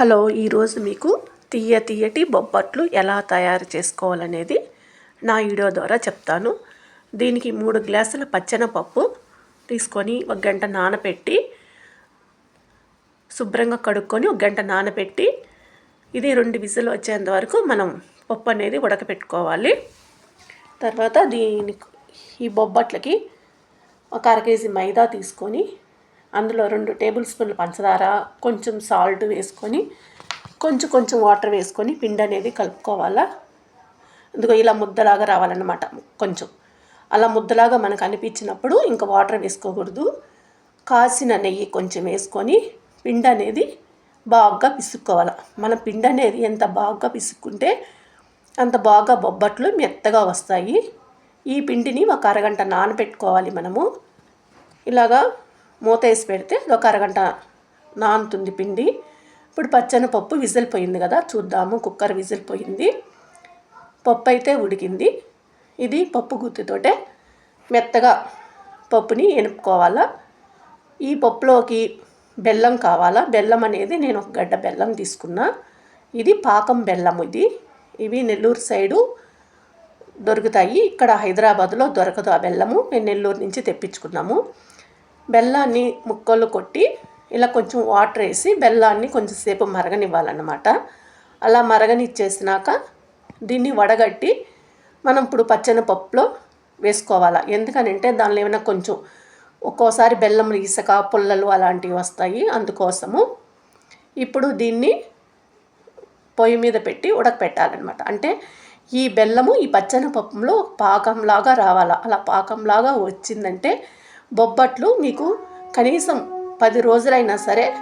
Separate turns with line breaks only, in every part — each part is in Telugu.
హలో ఈరోజు మీకు తీయ తీయటి బొబ్బట్లు ఎలా తయారు చేసుకోవాలనేది నా వీడియో ద్వారా చెప్తాను. దీనికి మూడు గ్లాసుల పచ్చనపప్పు తీసుకొని ఒక గంట నానబెట్టి శుభ్రంగా కడుక్కొని ఒక గంట నానబెట్టి ఇది రెండు విజిల్ వచ్చేంత వరకు మనం పప్పు అనేది ఉడకపెట్టుకోవాలి. తర్వాత దీనికి ఈ బొబ్బట్లకి ఒక అర కేజీ మైదా తీసుకొని అందులో రెండు టేబుల్ స్పూన్లు పంచదార కొంచెం సాల్ట్ వేసుకొని కొంచెం కొంచెం వాటర్ వేసుకొని పిండి అనేది కలుపుకోవాలా? అందుకో ఇలా ముద్దలాగా రావాలన్నమాట కొంచెం. అలా ముద్దలాగా మనకు అనిపించినప్పుడు ఇంకా వాటర్ వేసుకోకూడదు. కాసిన నెయ్యి కొంచెం వేసుకొని పిండి అనేది బాగా పిసుక్కోవాలి. మన పిండి అనేది ఎంత బాగా పిసుక్కుంటే అంత బాగా బొబ్బట్లు మెత్తగా వస్తాయి. ఈ పిండిని ఒక అరగంట నానబెట్టుకోవాలి మనము. ఇలాగా మూత వేసి పెడితే ఒక అరగంట నానుతుంది పిండి. ఇప్పుడు పచ్చని పప్పు విజిల్ పోయింది కదా చూద్దాము. కుక్కర్ విజిల్ పోయింది పప్పు అయితే ఉడికింది. ఇది పప్పు గుత్తితోటే మెత్తగా పప్పుని ఎనుపుకోవాలా ఈ పప్పులోకి బెల్లం కావాలా. బెల్లం అనేది నేను ఒక గడ్డ బెల్లం తీసుకున్నా. ఇది పాకం బెల్లం ఇది. ఇవి నెల్లూరు సైడు దొరుకుతాయి. ఇక్కడ హైదరాబాద్లో దొరకదు ఆ బెల్లము. మేము నెల్లూరు నుంచి తెప్పించుకున్నాము. బెల్లాన్ని ముక్కలు కొట్టి ఇలా కొంచెం వాటర్ వేసి బెల్లాన్ని కొంచెంసేపు మరగనివ్వాలన్నమాట. అలా మరగనిచ్చేసినాక దీన్ని వడగట్టి మనం ఇప్పుడు పచ్చని పప్పులో వేసుకోవాలి. ఎందుకనంటే దానిలో ఏమైనా కొంచెం ఒక్కోసారి బెల్లం ఇసుక పుల్లలు అలాంటివి వస్తాయి అందుకోసము ఇప్పుడు దీన్ని పొయ్యి మీద పెట్టి ఉడకపెట్టాలన్నమాట. అంటే ఈ బెల్లము ఈ పచ్చని పప్పులో పాకంలాగా రావాలి. అలా పాకంలాగా వచ్చిందంటే బొబ్బట్లు మీకు కనీసం పది రోజులైనా సరే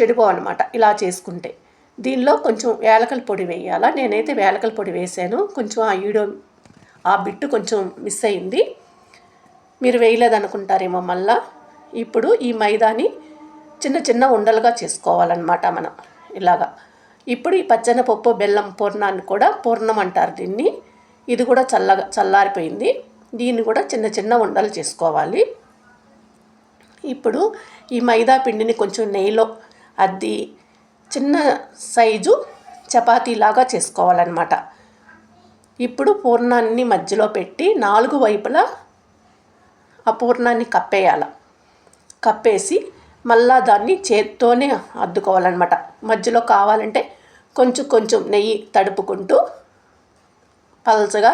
చెడిపోవన్నమాట ఇలా చేసుకుంటే. దీనిలో కొంచెం వేలకల పొడి వేయాలా? నేనైతే వేలకల పొడి వేసాను. కొంచెం ఆ ఈడో ఆ బిట్టు కొంచెం మిస్ అయింది. మీరు వేయలేదనుకుంటారేమో మళ్ళా. ఇప్పుడు ఈ మైదాని చిన్న చిన్న ఉండలుగా చేసుకోవాలన్నమాట మనం. ఇలాగా. ఇప్పుడు ఈ పచ్చని పప్పు బెల్లం పూర్ణాన్ని కూడా పూర్ణం అంటారు దీన్ని. ఇది కూడా చల్లగా చల్లారిపోయింది. దీన్ని కూడా చిన్న చిన్న ఉండలు చేసుకోవాలి. ఇప్పుడు ఈ మైదా పిండిని కొంచెం నెయ్యిలో అద్ది చిన్న సైజు చపాతీలాగా చేసుకోవాలన్నమాట. ఇప్పుడు పూర్ణాన్ని మధ్యలో పెట్టి నాలుగు వైపులా ఆ పూర్ణాన్ని కప్పేయాల. కప్పేసి మళ్ళా దాన్ని చేత్తోనే అద్దుకోవాలన్నమాట. మధ్యలో కావాలంటే కొంచెం కొంచెం నెయ్యి తడుపుకుంటూ పలచగా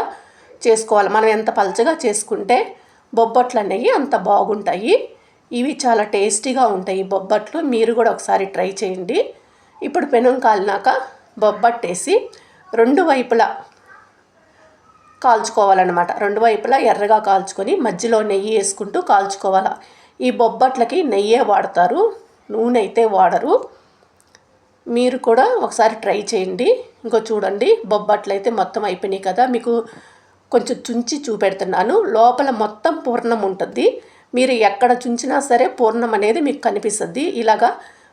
చేసుకోవాలి. మనం ఎంత పలచగా చేసుకుంటే బొబ్బట్లు అనేవి అంత బాగుంటాయి. ఇవి చాలా టేస్టీగా ఉంటాయి. బొబ్బట్లు మీరు కూడా ఒకసారి ట్రై చేయండి. ఇప్పుడు పెనం కాలినాక బొబ్బట్టేసి రెండు వైపులా కాల్చుకోవాలన్నమాట. రెండు వైపులా ఎర్రగా కాల్చుకొని మధ్యలో నెయ్యి వేసుకుంటూ కాల్చుకోవాలి. ఈ బొబ్బట్లకి నెయ్యే వాడతారు. నూనె అయితే వాడరు. మీరు కూడా ఒకసారి ట్రై చేయండి. ఇంకో చూడండి. బొబ్బట్లు అయితే మొత్తం అయిపోయినాయి కదా. మీకు కొంచెం చుంచి చూపెడుతున్నాను. లోపల మొత్తం పూర్ణం ఉంటుంది. మీరు ఎక్కడ చుంచినా సరే పూర్ణం అనేది మీకు కనిపిస్తుంది. ఇలాగా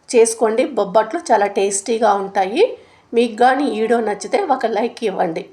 చేసుకోండి. బొబ్బట్లు చాలా టేస్టీగా ఉంటాయి. మీకు కానీ వీడియో నచ్చితే ఒక లైక్ ఇవ్వండి.